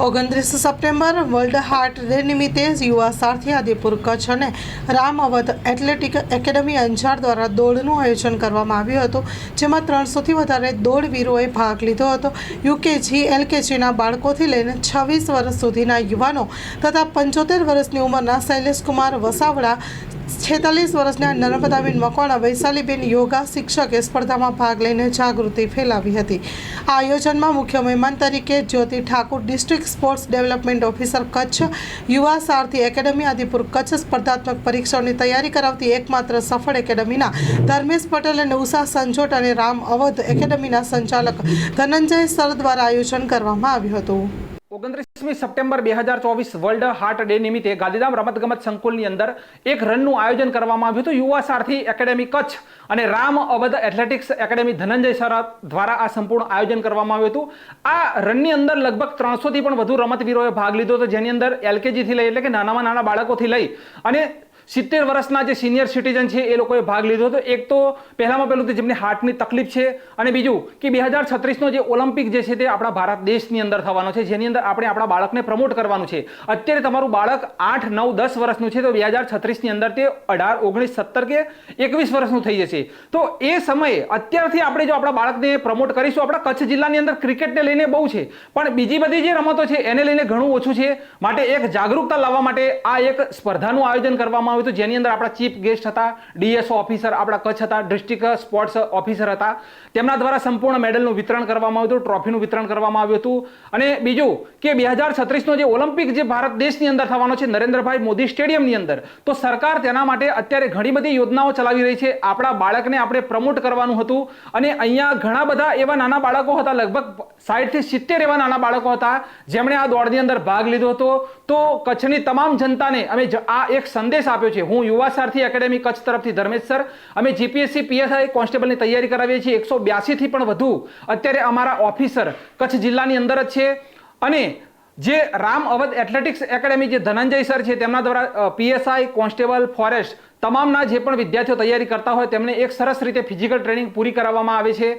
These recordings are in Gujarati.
ઓગણત્રીસ સપ્ટેમ્બર વર્લ્ડ હાર્ટ ડે નિમિત્તે યુવા સારથી આદિપુર કચ્છ અને રામ અવધ એથ્લેટિક એકેડમી અંજાર દ્વારા દોડનું આયોજન કરવામાં આવ્યું હતું, જેમાં ત્રણસોથી વધારે દોડવીરોએ ભાગ લીધો હતો. યુકેજી, એલકેજીના બાળકોથી લઈને છવ્વીસ વર્ષ સુધીના યુવાનો તથા પંચોતેર વર્ષની ઉંમરના શૈલેષકુમાર વસાવડા છેતાલીસ વર્ષના નર્મદાબેન મકવાણા વૈશાલીબેન યોગા શિક્ષકે સ્પર્ધામાં ભાગ લઈને જાગૃતિ ફેલાવી હતી. આ આયોજનમાં મુખ્ય મહેમાન તરીકે Jyoti Thakur district sports development officer Kutch, Yuva Sarathi academy Adipur Kutch સ્પર્ધાત્મક પરીક્ષાઓની તૈયારી કરાવતી એકમાત્ર સફળ એકેડમીના ધર્મેશ પટેલ અને ઉષા સંજોટ અને રામ અવધ એકેડમીના સંચાલક ધનંજય સર દ્વારા આયોજન કરવામાં આવ્યું હતું. ઓગણત્રીસમી સપ્ટેમ્બર બે હજાર ચોવીસ વર્લ્ડ હાર્ટ ડે નિમિત્તે ગાંધીધામ રમતગમત સંકુલની અંદર એક રનનું આયોજન કરવામાં આવ્યું હતું. યુવા સારથી એકેડેમી કચ્છ અને Ram Awadh athletics academy Dhananjay sir દ્વારા આ સંપૂર્ણ આયોજન કરવામાં આવ્યું હતું. આ રનની અંદર લગભગ ત્રણસોથી પણ વધુ રમતવીરોએ ભાગ લીધો હતો. જેની અંદર એલકેજીથી લઈ એટલે કે નાનામાં નાના બાળકોથી લઈ અને સિત્તેર વર્ષના જે સિનિયર સિટીઝન છે, એ લોકોએ ભાગ લીધો હતો. એક તો પહેલામાં પહેલું તો જેમને હાર્ટની તકલીફ છે અને બીજું કે બે હજાર છત્રીસનો જે ઓલિમ્પિક જે છે તે આપણા ભારત દેશની અંદર થવાનો છે, જેની અંદર આપણે આપણા બાળકને પ્રમોટ કરવાનું છે. અત્યારે તમારું બાળક આઠ, નવ, દસ વર્ષનું છે તો બે હજાર છત્રીસની અંદર તે અઢાર, ઓગણીસ, સત્તર કે એકવીસ વર્ષનું થઈ જશે. તો એ સમયે અત્યારથી આપણે જો આપણા બાળકને પ્રમોટ કરીશું, આપણા કચ્છ જિલ્લાની અંદર ક્રિકેટને લઈને બહુ છે, પણ બીજી બધી જે રમતો છે એને લઈને ઘણું ઓછું છે. માટે એક જાગૃતતા લાવવા માટે આ એક સ્પર્ધાનું આયોજન કરવામાં આવ્યું હતું જેની અંદર આપણા ચીફ ગેસ્ટ હતા ડીએસઓ ઓફિસર, આપણા કચ્છ હતા, ડિસ્ટ્રિક્ટ સ્પોર્ટ્સ ઓફિસર હતા. તેમના દ્વારા સંપૂર્ણ મેડલનું વિતરણ કરવામાં આવ્યું હતું, ટ્રોફીનું વિતરણ કરવામાં આવ્યું હતું. અને બીજું કે બે હજાર છત્રીસનો જે ઓલિમ્પિક જે ભારત દેશની અંદર થવાનો છે, નરેન્દ્રભાઈ મોદી સ્ટેડિયમની અંદર, તો સરકાર તેના માટે અત્યારે ઘણી બધી યોજનાઓ ચલાવી રહી છે. આપણા બાળકને આપણે પ્રમોટ કરવાનું હતું. અને અહીંયા ઘણા બધા એવા નાના બાળકો હતા, લગભગ સાઠથી સિત્તેર એવા નાના બાળકો હતા, જેમણે આ દોડની અંદર ભાગ લીધો હતો. તો કચ્છની તમામ જનતાને અમે આ એક સંદેશ આપ્યો છે. હું યુવા સારથી એકેડેમી કચ્છ તરફથી ધર્મેશ સર અમે જીપીએસસી પીએસઆઈ કોન્સ્ટેબલની તૈયારી કરાવીએ છીએ. એકસો થી પણ વધુ. અત્યારે અમારા ઓફિસર કચ્છ જિલ્લાની અંદર જ છે. અને જે રામ અવધ એથ્લેટિક્સ એકેડેમી જે ધનંજય સર છે, તેમના દ્વારા પીએસઆઈ કોન્સ્ટેબલ, ફોરેસ્ટ તમામના જે પણ વિદ્યાર્થીઓ તૈયારી કરતા હોય, તેમને એક સરસ રીતે ફિઝિકલ ટ્રેનિંગ પૂરી કરાવવામાં આવે છે.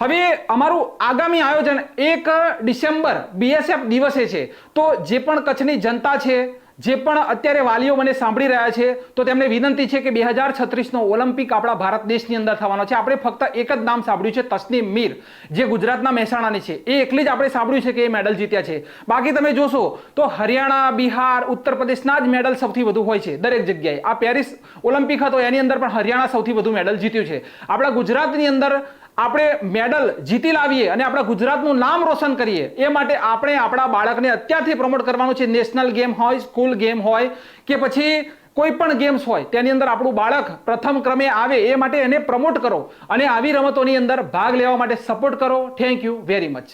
હવે અમારું આગામી આયોજન એક ડિસેમ્બર બીએસએફ દિવસે છે. તો જે પણ કચ્છની જનતા છે જે પણ અત્યારે વાલીઓ મને સાંભળી રહ્યા છે, તો તેમને વિનંતી છે કે બે હજાર છત્રીસનો ઓલિમ્પિક આપણા ભારત દેશની અંદર થવાનો છે. આપણે ફક્ત એક જ નામ સાંભળ્યું છે, તસ્નીમ મીર, જે ગુજરાતના મહેસાણાની છે. એ એકલી જ આપણે સાંભળ્યું છે કે એ મેડલ જીત્યા છે. બાકી તમે જોશો, તો હરિયાણા, બિહાર, ઉત્તર પ્રદેશના જ મેડલ સૌથી વધુ હોય છે, દરેક જગ્યાએ. આ પેરિસ ઓલિમ્પિક હતો, એની અંદર પણ હરિયાણા સૌથી વધુ મેડલ જીત્યું છે. આપણા ગુજરાતની અંદર આપણે મેડલ જીતી લાવીએ અને આપણા ગુજરાતનું નામ રોશન કરીએ, એ માટે આપણે આપણા બાળકને અત્યારથી પ્રમોટ કરવાનું છે. નેશનલ ગેમ હોય, સ્કૂલ ગેમ હોય, કે પછી કોઈ પણ ગેમ્સ હોય, તેની અંદર આપણું બાળક પ્રથમ ક્રમે આવે, એ માટે એને પ્રમોટ કરો અને આવી રમતોની અંદર ભાગ લેવા માટે સપોર્ટ કરો. Thank you very much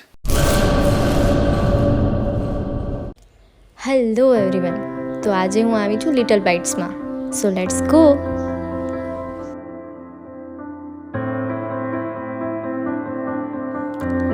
hello everyone તો આજે હું આવી છું લિટલ બાઇટ્સમાં સો લેટ્સ ગો